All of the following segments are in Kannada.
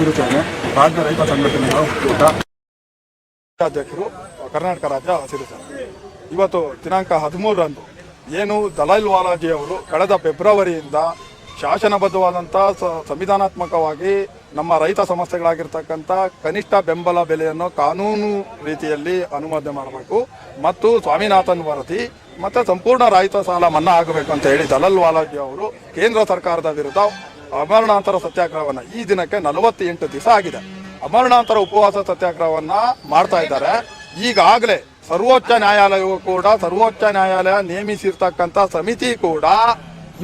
ರಾಜ್ಯ ರೈತ ಸಂಘಟನೆಗಳ ಒಕ್ಕೂಟ ಅಧ್ಯಕ್ಷರು ಕರ್ನಾಟಕ ರಾಜ್ಯ ಹಸಿರು ಇವತ್ತು ದಿನಾಂಕ ಹದಿಮೂರರಂದು ಏನು ದಲೈಲ್ ವಾಲಾಜಿ ಅವರು ಕಳೆದ ಫೆಬ್ರವರಿಯಿಂದ ಶಾಸನಬದ್ಧವಾದಂಥ ಸಂವಿಧಾನಾತ್ಮಕವಾಗಿ ನಮ್ಮ ರೈತ ಸಮಸ್ಯೆಗಳಾಗಿರ್ತಕ್ಕಂಥ ಕನಿಷ್ಠ ಬೆಂಬಲ ಬೆಲೆಯನ್ನು ಕಾನೂನು ರೀತಿಯಲ್ಲಿ ಅನುಮೋದನೆ ಮಾಡಬೇಕು. ಮತ್ತು ಸ್ವಾಮಿನಾಥನ್ ವರದಿ, ಮತ್ತು ಸಂಪೂರ್ಣ ರೈತ ಸಾಲ ಮನ್ನಾ ಆಗಬೇಕು ಅಂತ ಹೇಳಿ ದಲಲ್ ವಾಲಾಜಿ ಅವರು ಕೇಂದ್ರ ಸರ್ಕಾರದ ವಿರುದ್ಧ ಅಮರಣಾಂತರ ಸತ್ಯಾಗ್ರಹವನ್ನ ಈ ದಿನಕ್ಕೆ ನಲವತ್ತೆಂಟು ದಿವಸ ಆಗಿದೆ. ಅಮರಣಾಂತರ ಉಪವಾಸ ಸತ್ಯಾಗ್ರಹವನ್ನ ಮಾಡ್ತಾ ಇದ್ದಾರೆ. ಈಗಾಗಲೇ ಸರ್ವೋಚ್ಚ ನ್ಯಾಯಾಲಯವು ಕೂಡ, ಸರ್ವೋಚ್ಚ ನ್ಯಾಯಾಲಯ ನೇಮಿಸಿರ್ತಕ್ಕಂಥ ಸಮಿತಿ ಕೂಡ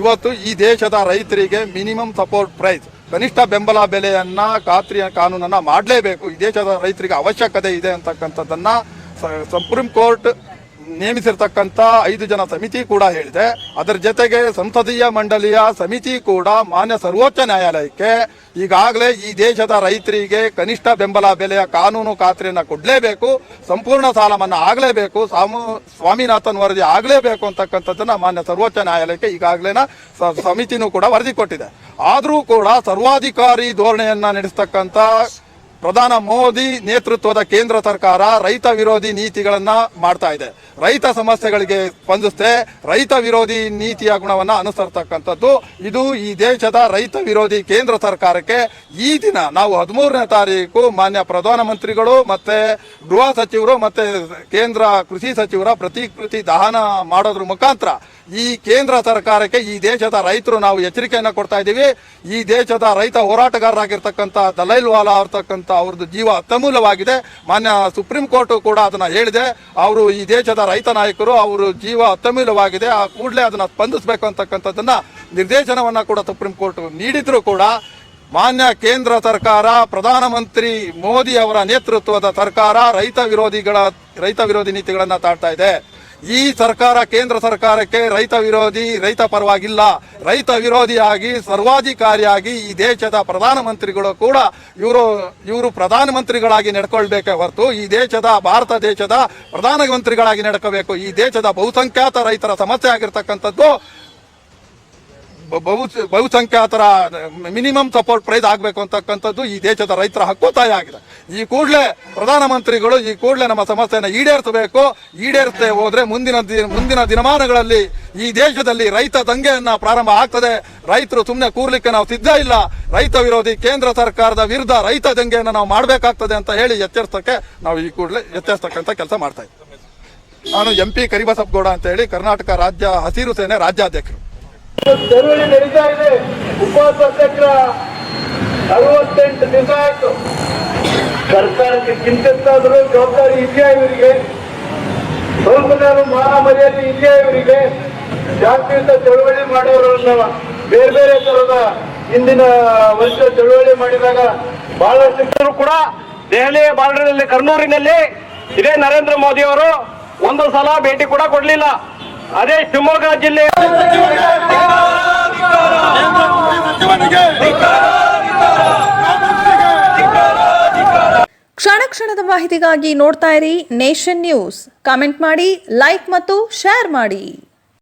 ಇವತ್ತು ಈ ದೇಶದ ರೈತರಿಗೆ ಮಿನಿಮಮ್ ಸಪೋರ್ಟ್ ಪ್ರೈಸ್, ಕನಿಷ್ಠ ಬೆಂಬಲ ಬೆಲೆಯನ್ನ, ಖಾತ್ರಿ ಕಾನೂನನ್ನ ಮಾಡಲೇಬೇಕು. ಈ ದೇಶದ ರೈತರಿಗೆ ಅವಶ್ಯಕತೆ ಇದೆ ಅಂತಕ್ಕಂಥದ್ದನ್ನ ಸುಪ್ರೀಂ ಕೋರ್ಟ್ ನೇಮಿಸಿರ್ತಕ್ಕಂಥ ಐದು ಜನ ಸಮಿತಿ ಕೂಡ ಹೇಳಿದೆ. ಅದರ ಜೊತೆಗೆ ಸಂಸದೀಯ ಮಂಡಳಿಯ ಸಮಿತಿ ಕೂಡ ಮಾನ್ಯ ಸರ್ವೋಚ್ಚ ನ್ಯಾಯಾಲಯಕ್ಕೆ ಈಗಾಗಲೇ ಈ ದೇಶದ ರೈತರಿಗೆ ಕನಿಷ್ಠ ಬೆಂಬಲ ಬೆಲೆಯ ಕಾನೂನು ಖಾತ್ರಿಯನ್ನು ಕೊಡಲೇಬೇಕು, ಸಂಪೂರ್ಣ ಸಾಲ ಮನ್ನಾ ಆಗಲೇಬೇಕು, ಸಾಮು, ಸ್ವಾಮಿನಾಥನ್ ವರದಿ ಆಗಲೇಬೇಕು ಅಂತಕ್ಕಂಥದ್ದನ್ನ ಮಾನ್ಯ ಸರ್ವೋಚ್ಚ ನ್ಯಾಯಾಲಯಕ್ಕೆ ಈಗಾಗಲೇ ಸಮಿತಿನೂ ಕೂಡ ವರದಿ ಕೊಟ್ಟಿದೆ. ಆದರೂ ಕೂಡ ಸರ್ವಾಧಿಕಾರಿ ಧೋರಣೆಯನ್ನು ನಡೆಸ್ತಕ್ಕಂಥ ಪ್ರಧಾನ ಮೋದಿ ನೇತೃತ್ವದ ಕೇಂದ್ರ ಸರ್ಕಾರ ರೈತ ವಿರೋಧಿ ನೀತಿಗಳನ್ನ ಮಾಡ್ತಾ ಇದೆ. ರೈತ ಸಮಸ್ಯೆಗಳಿಗೆ ಸ್ಪಂದಿಸದೆ ರೈತ ವಿರೋಧಿ ನೀತಿಯ ಗುಣವನ್ನ ಅನುಸರ್ತಕ್ಕಂಥದ್ದು. ಇದು ಈ ದೇಶದ ರೈತ ವಿರೋಧಿ ಕೇಂದ್ರ ಸರ್ಕಾರಕ್ಕೆ ಈ ದಿನ ನಾವು ಹದಿಮೂರನೇ ತಾರೀಕು ಮಾನ್ಯ ಪ್ರಧಾನಮಂತ್ರಿಗಳು ಮತ್ತೆ ಗೃಹ ಸಚಿವರು ಮತ್ತೆ ಕೇಂದ್ರ ಕೃಷಿ ಸಚಿವರ ಪ್ರತಿಕೃತಿ ದಹನ ಮಾಡೋದ್ರ ಮುಖಾಂತರ ಈ ಕೇಂದ್ರ ಸರ್ಕಾರಕ್ಕೆ ಈ ದೇಶದ ರೈತರು ನಾವು ಎಚ್ಚರಿಕೆಯನ್ನು ಕೊಡ್ತಾ ಇದ್ದೀವಿ. ಈ ದೇಶದ ರೈತ ಹೋರಾಟಗಾರರಾಗಿರ್ತಕ್ಕಂಥ ದಲೈಲ್ ವಾಲಾ ಅವರ್ತಕ್ಕಂಥ ಅವ್ರದ್ದು ಜೀವ ಅತ್ಯಮೂಲ್ಯವಾಗಿದೆ ಮಾನ್ಯ ಸುಪ್ರೀಂ ಕೋರ್ಟ್ ಕೂಡ ಅದನ್ನ ಹೇಳಿದೆ. ಅವರು ಈ ದೇಶದ ರೈತ ನಾಯಕರು, ಅವರು ಜೀವ ಅತ್ಯಮೂಲ್ಯವಾಗಿದೆ ಆ ಕೂಡಲೇ ಅದನ್ನ ಸ್ಪಂದಿಸಬೇಕು ಅಂತಕ್ಕಂಥದ್ದನ್ನ ನಿರ್ದೇಶನವನ್ನ ಕೂಡ ಸುಪ್ರೀಂ ಕೋರ್ಟ್ ನೀಡಿದರೂ ಕೂಡ ಮಾನ್ಯ ಕೇಂದ್ರ ಸರ್ಕಾರ, ಪ್ರಧಾನಮಂತ್ರಿ ಮೋದಿ ಅವರ ನೇತೃತ್ವದ ಸರ್ಕಾರ ರೈತ ವಿರೋಧಿಗಳ, ರೈತ ವಿರೋಧಿ ನೀತಿಗಳನ್ನು ತಾಡ್ತಾ ಇದೆ. ಈ ಸರ್ಕಾರ ಕೇಂದ್ರ ಸರ್ಕಾರಕ್ಕೆ ರೈತ ವಿರೋಧಿ, ರೈತ ಪರವಾಗಿಲ್ಲ. ರೈತ ವಿರೋಧಿಯಾಗಿ, ಸರ್ವಾಧಿಕಾರಿಯಾಗಿ ಈ ದೇಶದ ಪ್ರಧಾನಮಂತ್ರಿಗಳು ಕೂಡ ಇವರು ಇವರು ಪ್ರಧಾನಮಂತ್ರಿಗಳಾಗಿ ನಡ್ಕೊಳ್ಬೇಕೇ ಹೊರತು ಈ ದೇಶದ, ಭಾರತ ದೇಶದ ಪ್ರಧಾನಮಂತ್ರಿಗಳಾಗಿ ನಡ್ಕೋಬೇಕು. ಈ ದೇಶದ ಬಹುಸಂಖ್ಯಾತ ರೈತರ ಸಮಸ್ಯೆ ಆಗಿರ್ತಕ್ಕಂಥದ್ದು ಬಹು ಬಹುಸಂಖ್ಯಾತರ ಮಿನಿಮಮ್ ಸಪೋರ್ಟ್ ಪ್ರೈಸ್ ಆಗಬೇಕು ಅಂತಕ್ಕಂಥದ್ದು ಈ ದೇಶದ ರೈತರ ಹಕ್ಕೊತ್ತಾಯ ಆಗಿದೆ. ಈ ಕೂಡಲೇ ಪ್ರಧಾನಮಂತ್ರಿಗಳು ಈ ಕೂಡಲೇ ನಮ್ಮ ಸಮಸ್ಯೆಯನ್ನು ಈಡೇರಿಸಬೇಕು, ಈಡೇರಿಸದೆ ಹೋದರೆ ಮುಂದಿನ ಮುಂದಿನ ದಿನಮಾನಗಳಲ್ಲಿ ಈ ದೇಶದಲ್ಲಿ ರೈತ ದಂಗೆಯನ್ನು ಪ್ರಾರಂಭ ಆಗ್ತದೆ. ರೈತರು ಸುಮ್ಮನೆ ಕೂರ್ಲಿಕ್ಕೆ ನಾವು ಸಿದ್ಧ ಇಲ್ಲ. ರೈತ ವಿರೋಧಿ ಕೇಂದ್ರ ಸರ್ಕಾರದ ವಿರುದ್ಧ ರೈತ ದಂಗೆಯನ್ನು ನಾವು ಮಾಡಬೇಕಾಗ್ತದೆ ಅಂತ ಹೇಳಿ ಎಚ್ಚರಿಸೋಕ್ಕೆ ನಾವು ಈ ಕೂಡಲೇ ಎಚ್ಚರಿಸ್ತಕ್ಕಂಥ ಕೆಲಸ ಮಾಡ್ತಾ ನಾನು ಎಂ ಪಿ ಕರಿಬಸಪ್ಪಗೌಡ ಅಂತ ಹೇಳಿ ಕರ್ನಾಟಕ ರಾಜ್ಯ ಹಸಿರು ಸೇನೆ ರಾಜ್ಯಾಧ್ಯಕ್ಷರು. ಚಳುವಳಿ ನಡೀತಾ ಇದೆ. ಉಪವಾಸ ಚಕ್ರ ನಲವತ್ತೆಂಟು ದಿವಸ ಆಯ್ತು. ಸರ್ಕಾರಕ್ಕೆ ಚಿಂತಿಸ್ತಾದ್ರೂ ಜವಾಬ್ದಾರಿ ಇದೆಯಾ ಇವರಿಗೆ? ಸ್ವಲ್ಪನಾರು ಮಾನ ಮರ್ಯಾದೆ ಇದೆಯಾ ಇವರಿಗೆ? ಜಾತ್ಯತೀತ ಚಳುವಳಿ ಮಾಡೋರನ್ನ ಬೇರೆ ಬೇರೆ ತರದ ಹಿಂದಿನ ವರ್ಷ ಚಳುವಳಿ ಮಾಡಿದಾಗ ಬಹಳಷ್ಟು ಕೂಡ ದೆಹಲಿಯ ಬಾರ್ಡರ್ನಲ್ಲಿ ಕರ್ನೂರಿನಲ್ಲಿ ಇದೇ ನರೇಂದ್ರ ಮೋದಿ ಅವರು ಒಂದು ಸಲ ಭೇಟಿ ಕೂಡ ಕೊಡ್ಲಿಲ್ಲ. ಅದೇ ಶಿವಮೊಗ್ಗ ಜಿಲ್ಲೆ. ಕ್ಷಣ ಕ್ಷಣದ ಮಾಹಿತಿಗಾಗಿ ನೋಡ್ತಾ ಇರಿ ನೇಷನ್ ನ್ಯೂಸ್. ಕಾಮೆಂಟ್ ಮಾಡಿ, ಲೈಕ್ ಮತ್ತು ಶೇರ್ ಮಾಡಿ.